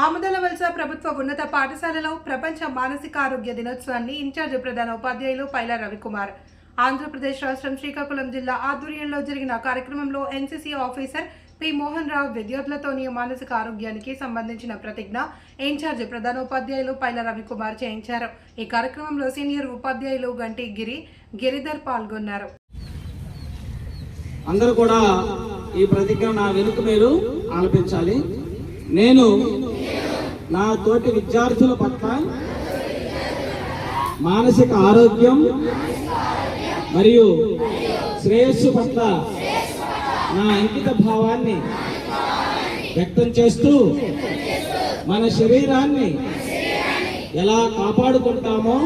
ఆముదల వలస ప్రభుత్వ ఉన్నత పాఠశాలలో ప్రపంచ మానసిక ఆరోగ్య దినోత్సవాన్ని ఇన్ఛార్జ్ ప్రధాన ఉపాధ్యాయులు పైల రవికుమార్. ఆంధ్రప్రదేశ్ రాష్ట్రం శ్రీకాకుళం జిల్లా ఆధ్వర్యంలో జరిగిన కార్యక్రమంలో NCC officer P Mohan Rao విద్యార్థులతోని మానసిక ఆరోగ్యానికి సంబంధించిన ప్రతిజ్ఞ ఇన్ఛార్జ్ ప్రధాన ఉపాధ్యాయులు పైల రవికుమార్ చేయించారు. ఈ కార్యక్రమంలో సీనియర్ ఉపాధ్యాయులు గంటి గిరి గిరిధర్ పాల్గొన్నారు. అందరూ కూడా ఈ ప్రతిజ్ఞ నా వెనుక మీరు ఆలపించాలి. నేను నా తోటి విద్యార్థుల పట్ల మానసిక ఆరోగ్యం మరియు శ్రేయస్సు పట్ల నా అంకిత భావాన్ని వ్యక్తం చేస్తూ మన శరీరాన్ని ఎలా కాపాడుకుంటామో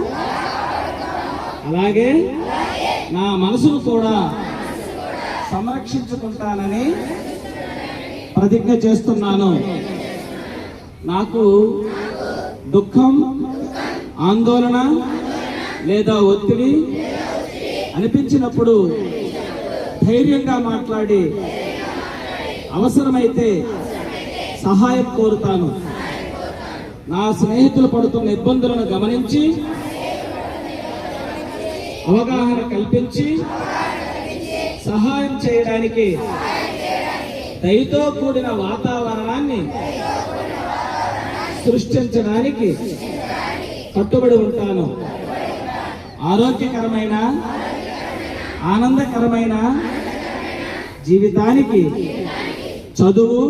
అలాగే నా మనసును కూడా సంరక్షించుకుంటానని ప్రతిజ్ఞ చేస్తున్నాను. నాకు దుఃఖం ఆందోళన లేదా ఒత్తిడి అనిపించినప్పుడు ధైర్యంగా మాట్లాడి అవసరమైతే సహాయం కోరుతాను. నా స్నేహితులు పడుతున్న ఇబ్బందులను గమనించి అవగాహన కల్పించి సహాయం చేయడానికి దయతో కూడిన వాతావరణాన్ని సృష్టించడానికి కట్టుబడి ఉంటాను. ఆరోగ్యకరమైన ఆనందకరమైన జీవితానికి చదువు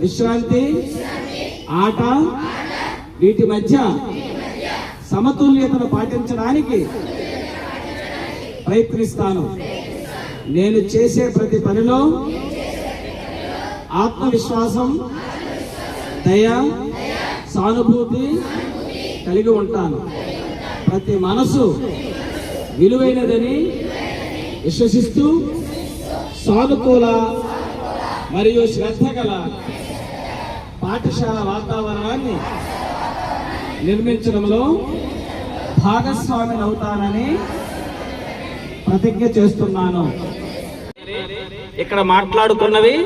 విశ్రాంతి ఆట వీటి మధ్య సమతుల్యతను పాటించడానికి ప్రయత్నిస్తాను. నేను చేసే ప్రతి పనిలో ఆత్మవిశ్వాసం దయ సానుభూతి కలిగి ఉంటాను. ప్రతి మనసు విలువైనదని విశ్వసిస్తూ సానుకూల మరియు శ్రద్ధ గల పాఠశాల వాతావరణాన్ని నిర్మించడంలో భాగస్వామిని అవుతానని ప్రతిజ్ఞ చేస్తున్నాను. ఇక్కడ మాట్లాడుకున్నవి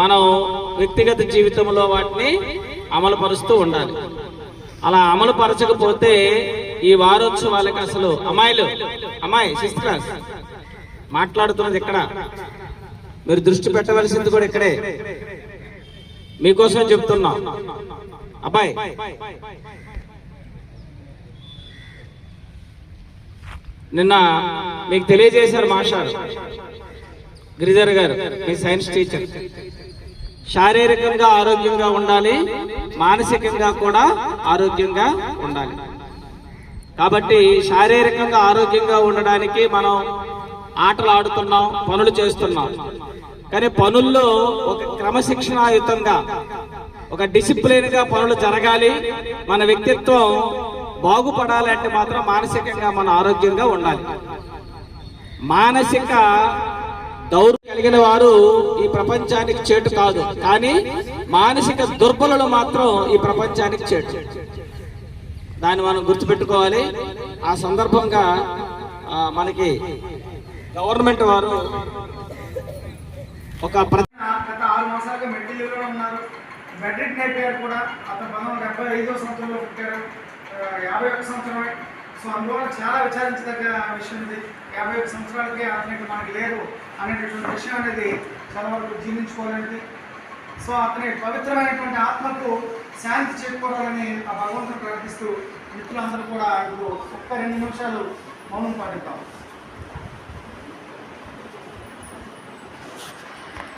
మనం వ్యక్తిగత జీవితంలో వాటిని అమలు పరుస్తూ ఉండాలి. అలా అమలు పరచకపోతే ఈ వారోత్సవాలకు అసలు అమ్మాయిలు అమ్మాయి సిక్స్త్ క్లాస్ మాట్లాడుతున్నది ఇక్కడ మీరు దృష్టి పెట్టవలసింది కూడా ఇక్కడే. మీకోసం చెప్తున్నా. అబ్బాయి. నిన్న మీకు తెలియజేశారు మాస్టర్ గిరిజర్ గారు మీ సైన్స్ టీచర్. శారీరకంగా ఆరోగ్యంగా ఉండాలి. మానసికంగా కూడా ఆరోగ్యంగా ఉండాలి. కాబట్టి శారీరకంగా ఆరోగ్యంగా ఉండడానికి మనం ఆటలు ఆడుతున్నాం పనులు చేస్తున్నాం. కానీ పనుల్లో ఒక క్రమశిక్షణాయుతంగా ఒక డిసిప్లిన్గా పనులు జరగాలి. మన వ్యక్తిత్వం బాగుపడాలంటే మాత్రం మానసికంగా మన ఆరోగ్యంగా ఉండాలి. మానసిక దౌర్ కలిగిన వారు ఈ ప్రపంచానికి చేటు కాదు. కానీ మానసిక దుర్బలులు మాత్రం ఈ ప్రపంచానికి చేటు. దాన్ని మనం గుర్తుపెట్టుకోవాలి. ఆ సందర్భంగా మనకి గవర్నమెంట్ వారు ఒక ప్ర- గత ఆరు మాసాలుగా మెడికల్ ఉన్నారు. బెడ్రిక్ అయిపోయారు కూడా అతను పంతొమ్మిది డెబ్బై ఐదో సంవత్సరంలో పుట్టారు. యాభై ఒక్క సంవత్సరమే. సో అందువల్ల చాలా విచారించదగ్గ విషయం ఇది. యాభై ఒక సంవత్సరాలకే అతనికి మనకి లేరు అనేటటువంటి విషయం అనేది చాలా వరకు జీర్ణించుకోలేనిది. సో అతని పవిత్రమైనటువంటి ఆత్మకు శాంతి చేకూరాలని ఆ భగవంతుని ప్రార్థిస్తూ మిత్రులందరూ కూడా ఇప్పుడు ఒక్క రెండు నిమిషాలు మౌనం పాటిద్దాం.